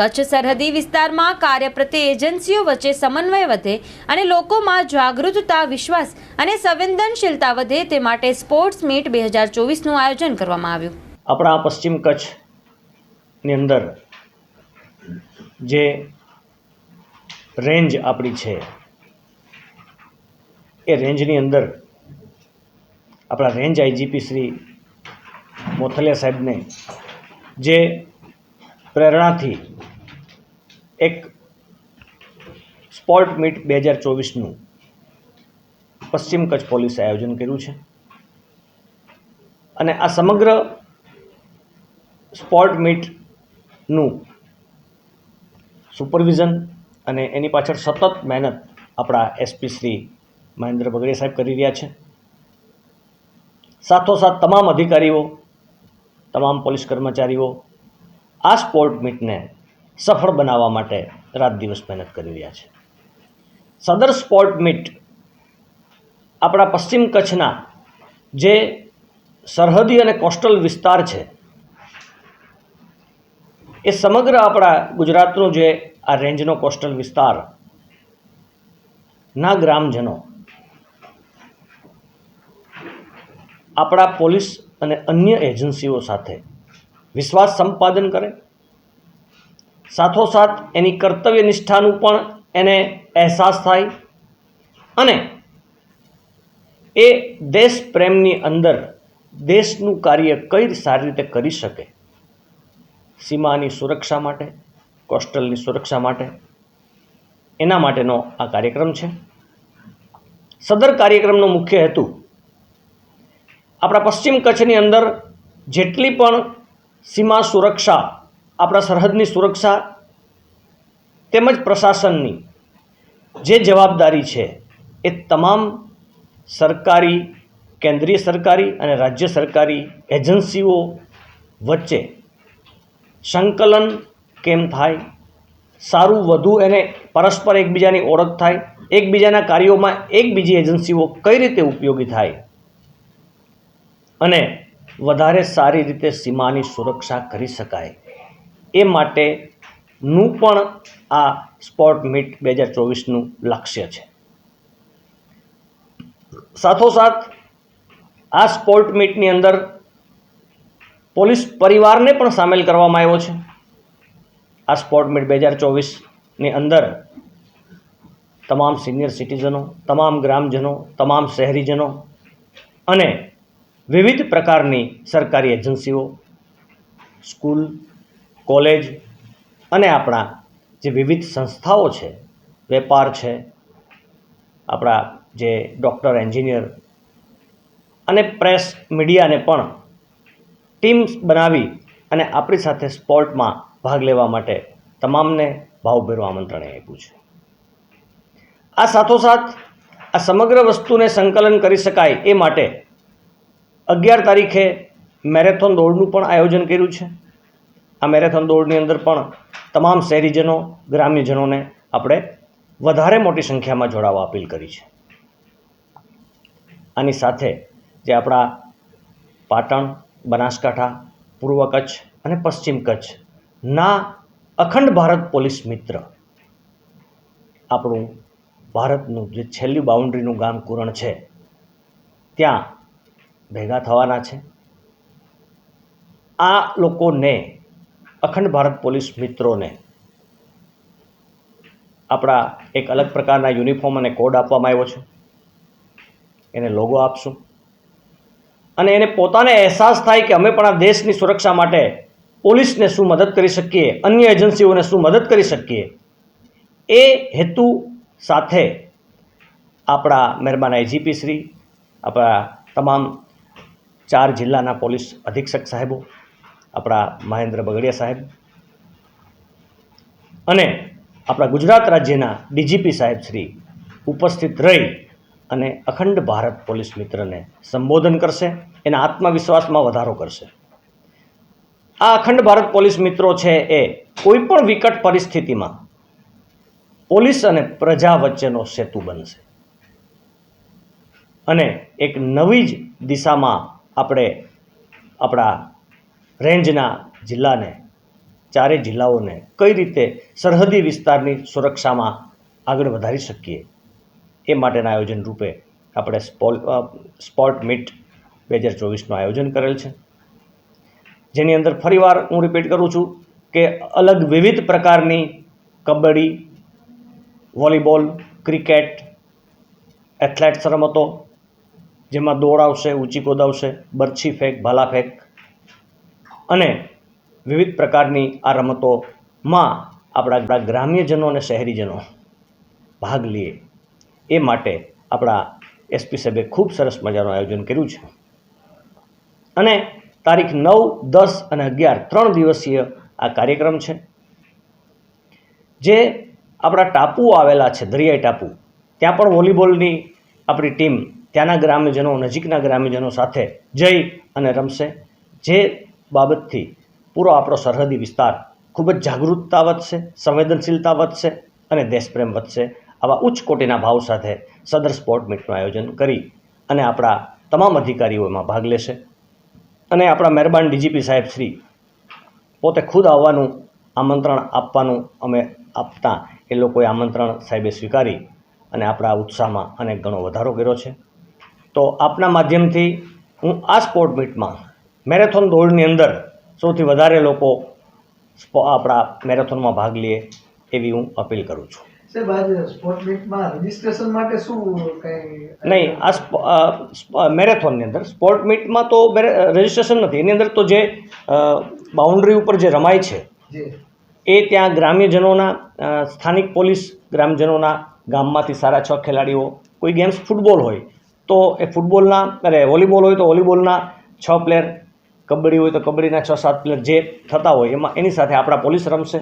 કચ્છ સરહદી વિસ્તારમાં કાર્ય પ્રત્યે એજન્સીઓ વચ્ચે સમન્વય વધે અને લોકોમાં જાગૃતતા, વિશ્વાસ અને સંવેદનશીલતા વધે તે માટે સ્પોર્ટ્સ મીટ બે હજાર ચોવીસનું આયોજન કરવામાં આવ્યું. આપણા પશ્ચિમ કચ્છની અંદર જે રેન્જ આપણી છે, એ રેન્જની અંદર આપણા રેન્જ આઈજીપી શ્રી મોથલિયા સાહેબને જે પ્રેરણાથી એક સ્પોર્ટ મીટ બે હજાર ચોવીસનું પશ્ચિમ કચ્છ પોલીસે આયોજન કર્યું છે. અને આ સમગ્ર સ્પોર્ટ મીટનું સુપરવિઝન અને એની પાછળ સતત મહેનત આપણા એસપી શ્રી મહેન્દ્ર બગડે સાહેબ કરી રહ્યા છે. સાથોસાથ તમામ અધિકારીઓ, તમામ પોલીસ કર્મચારીઓ આ સ્પોર્ટ મીટને સફળ બનાવવા માટે રાત દિવસ મહેનત કરી રહ્યા છે. સદર સ્પોર્ટ મીટ આપણા પશ્ચિમ કચ્છના જે સરહદી અને કોસ્ટલ વિસ્તાર છે, એ સમગ્ર આપણા ગુજરાતનું જે આ રેન્જનો કોસ્ટલ વિસ્તાર ના ગ્રામજનો, આપણા પોલીસ અને અન્ય એજન્સીઓ સાથે વિશ્વાસ સંપાદન કરે સાથોસાથ એની કર્તવ્ય નિષ્ઠાનું પણ એને અહેસાસ થાય. અને એ દેશ પ્રેમની અંદર દેશનું કાર્ય કઈ સારી રીતે કરી શકે? સીમાની સુરક્ષા માટે, કોસ્ટલની સુરક્ષા માટે? એના માટેનો આ કાર્યક્રમ છે. સદર કાર્યક્રમનો મુખ્ય હેતુ આપણા પશ્ચિમ કચ્છની અંદર જેટલી પણ સીમા સુરક્ષા આપણા સરહદની સુરક્ષા તેમજ પ્રશાસનની જે જવાબદારી છે એ તમામ સરકારી, કેન્દ્રીય સરકારી અને રાજ્ય સરકારી એજન્સીઓ વચ્ચે સંકલન કેમ થાય? સારું, વધુ એને પરસ્પર એકબીજાની ઓળખ થાય. એકબીજાના કાર્યોમાં એકબીજી એજન્સીઓ કઈ રીતે ઉપયોગી થાય? અને વધારે સારી રીતે સીમાની સુરક્ષા કરી શકાય. એ માટેનું પણ આ સ્પોર્ટ મીટ બે હજાર ચોવીસનું લક્ષ્ય છે. સાથોસાથ, આ સ્પોર્ટ મીટની અંદર પોલીસ પરિવારને પણ સામેલ કરવામાં આવ્યો છે. આ સ્પોર્ટ મીટ બે હજાર ચોવીસની અંદર તમામ સિનિયર સિટીઝનો, તમામ ગ્રામજનો, તમામ શહેરીજનો અને વિવિધ પ્રકારની સરકારી એજન્સીઓ, સ્કૂલ કોલેજ અને આપણા જે વિવિધ સંસ્થાઓ છે, વેપાર છે, આપણા જે ડૉક્ટર, એન્જિનિયર અને પ્રેસ મીડિયાને પણ ટીમ્સ બનાવી અને આપણી સાથે સ્પોર્ટમાં ભાગ લેવા માટે તમામને ભાવભેરું આમંત્રણ આપ્યું છે. આ સાથોસાથ આ સમગ્ર વસ્તુને સંકલન કરી શકાય એ માટે અગિયાર તારીખે મેરેથોન દોડનું પણ આયોજન કર્યું છે. આ મેરેથોન દોડની અંદર પણ તમામ શહેરીજનો, ગ્રામ્યજનોને આપણે વધારે મોટી સંખ્યામાં જોડાવા અપીલ કરી છે. આની સાથે જે આપણા પાટણ, બનાસકાંઠા, પૂર્વ કચ્છ અને પશ્ચિમ કચ્છના અખંડ ભારત પોલીસ મિત્ર આપણું ભારતનું જે છેલ્લી બાઉન્ડ્રીનું ગામ કુરણ છે, ત્યાં ભેગા થવાના છે. આ લોકોને અખંડ ભારત પોલીસ મિત્રોને આપણા એક અલગ પ્રકારના યુનિફોર્મ અને કોડ આપવામાં આવ્યો છે. એને લોગો આપશું. અને એને પોતાને અહેસાસ થાય કે અમે પણ આ દેશની સુરક્ષા માટે પોલીસને શું મદદ કરી શકીએ, અન્ય એજન્સીઓને શું મદદ કરી શકીએ, એ હેતુ સાથે આપણા મહેરબાન આઈજીપી શ્રી, આપણા તમામ ચાર જિલ્લાના પોલીસ અધિક્ષક સાહેબો આપણા મહેન્દ્ર બગડિયા સાહેબ. અને આપણા ગુજરાત રાજ્યના ડીજીપી સાહેબ શ્રી ઉપસ્થિત રહી અને અખંડ ભારત પોલીસ મિત્રને સંબોધન કરશે, એના આત્મવિશ્વાસમાં વધારો કરશે. આ અખંડ ભારત પોલીસ મિત્રો છે એ કોઈ પણ વિકટ પરિસ્થિતિમાં પોલીસ અને પ્રજા વચ્ચેનો સેતુ બનશે. અને એક નવી જ દિશામાં આપણે આપણા રેન્જના જિલ્લાને, ચારે જિલ્લાઓને કઈ રીતે સરહદી વિસ્તારની સુરક્ષામાં આગળ વધારી શકીએ? એ માટેના આયોજન રૂપે આપણે સ્પોલ સ્પોર્ટ મીટ બે હજાર ચોવીસનું આયોજન કરેલ છે. જેની અંદર ફરીવાર હું રિપીટ કરું છું કે અલગ વિવિધ પ્રકારની કબડ્ડી, વોલીબોલ, ક્રિકેટ એથ્લેટ્સ રમતો જેમાં દોડ આવશે, ઊંચી કૂદ આવશે, બરછી ફેંક, ભાલા ફેંક અને વિવિધ પ્રકારની આ રમતોમાં આપણા ગ્રામ્યજનો અને શહેરીજનો ભાગ લે એ માટે આપણા એસપી સાહેબે ખૂબ સરસ મજાનું આયોજન કર્યું છે. અને તારીખ નવ, દસ અને અગિયાર ત્રણ દિવસીય આ કાર્યક્રમ છે, જે આપણા ટાપુઓ આવેલા છે, દરિયાઈ ટાપુ. ત્યાં પણ વોલીબોલની આપણી ટીમ ત્યાંના ગ્રામ્યજનો, નજીકના ગ્રામ્યજનો સાથે જઈ અને રમશે, જે બાબતથી પૂરો આપણો સરહદી વિસ્તાર ખૂબ જ જાગૃતતા વધશે, સંવેદનશીલતા વધશે અને દેશપ્રેમ વધશે. આવા ઉચ્ચ કોટીના ભાવ સાથે સદર સ્પોર્ટ મીટનું આયોજન કરી અને આપણા તમામ અધિકારીઓ એમાં ભાગ લેશે. અને આપણા મહેરબાન ડીજીપી સાહેબ શ્રી પોતે ખુદ આવવાનું આમંત્રણ આપવાનું અમે આપતા એ લોકોએ આમંત્રણ સાહેબે સ્વીકારી અને આપણા ઉત્સાહમાં અનેક ઘણો વધારો કર્યો છે. તો આપના માધ્યમથી હું આ સ્પોર્ટ મીટમાં મેરેથોન દોડની અંદર સૌથી વધારે લોકો આપણા મેરેથોનમાં ભાગ લે એવી હું અપીલ કરું છું. નહીં આ મેરેથોનની અંદર સ્પોર્ટ મીટમાં તો રજિસ્ટ્રેશન નથી. એની અંદર તો જે બાઉન્ડ્રી ઉપર જે રમાય છે એ ત્યાં ગ્રામ્યજનોના સ્થાનિક પોલીસ ગ્રામજનોના ગામમાંથી સારા છ ખેલાડીઓ કોઈ ગેમ્સ ફૂટબોલ હોય તો એ ફૂટબોલના અરે વોલીબોલ હોય તો વોલીબોલના છ પ્લેયર કબડ્ડી હોય તો કબડ્ડીના છ સાત પ્લેયર જે થતા હોય એમાં એની સાથે આપણા પોલીસ રમશે.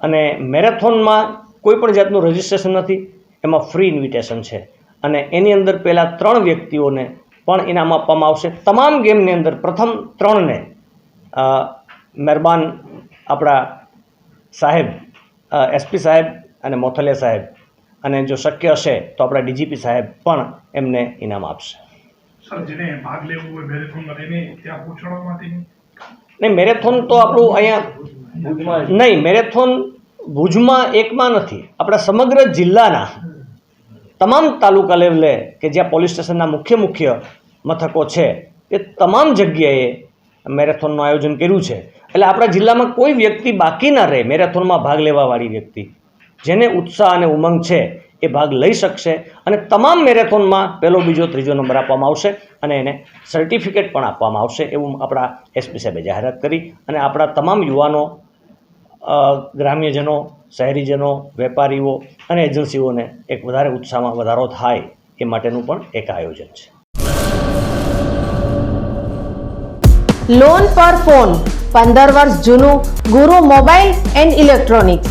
અને મેરેથોનમાં કોઈ પણ જાતનું રજિસ્ટ્રેશન નથી, એમાં ફ્રી ઇન્વિટેશન છે. અને એની અંદર પહેલાં ત્રણ વ્યક્તિઓને પણ ઇનામ આપવામાં આવશે. તમામ ગેમની અંદર પ્રથમ ત્રણને મહેરબાન આપણા સાહેબ એસપી સાહેબ અને મોથલિયા સાહેબ. અને જો શક્ય હશે તો આપણા ડીજીપી સાહેબ પણ એમને ઇનામ આપશે. નહીં, મેરેથોન તો આપણું અહીંયા નહીં, મેરેથોન ભુજમાં એકમાં નથી. આપણા સમગ્ર જિલ્લાના તમામ તાલુકા લેવલે કે જ્યાં પોલીસ સ્ટેશનના મુખ્ય મુખ્ય મથકો છે, એ તમામ જગ્યાએ મેરેથોનનું આયોજન કર્યું છે. એટલે આપણા જિલ્લામાં કોઈ વ્યક્તિ બાકી ના રહે મેરેથોનમાં ભાગ લેવાવાળી વ્યક્તિ, જેને ઉત્સાહ અને ઉમંગ છે એ ભાગ લઈ શકશે અને તમામ મેરેથોનમાં પહેલો, બીજો, ત્રીજો નંબર આપવામાં આવશે અને એને સર્ટિફિકેટ પણ આપવામાં આવશે એવું આપણા એસપી સાહેબે જાહેરાત કરી અને આપણા તમામ યુવાનો ગ્રામ્યજનો, શહેરીજનો, વેપારીઓ અને એજન્સીઓને એક વધારે ઉત્સાહમાં વધારો થાય એ માટેનું પણ એક આયોજન છે. લોન પર ફોન પંદર વર્ષ જૂનું ગુરુ મોબાઈલ એન્ડ ઇલેક્ટ્રોનિક્સ.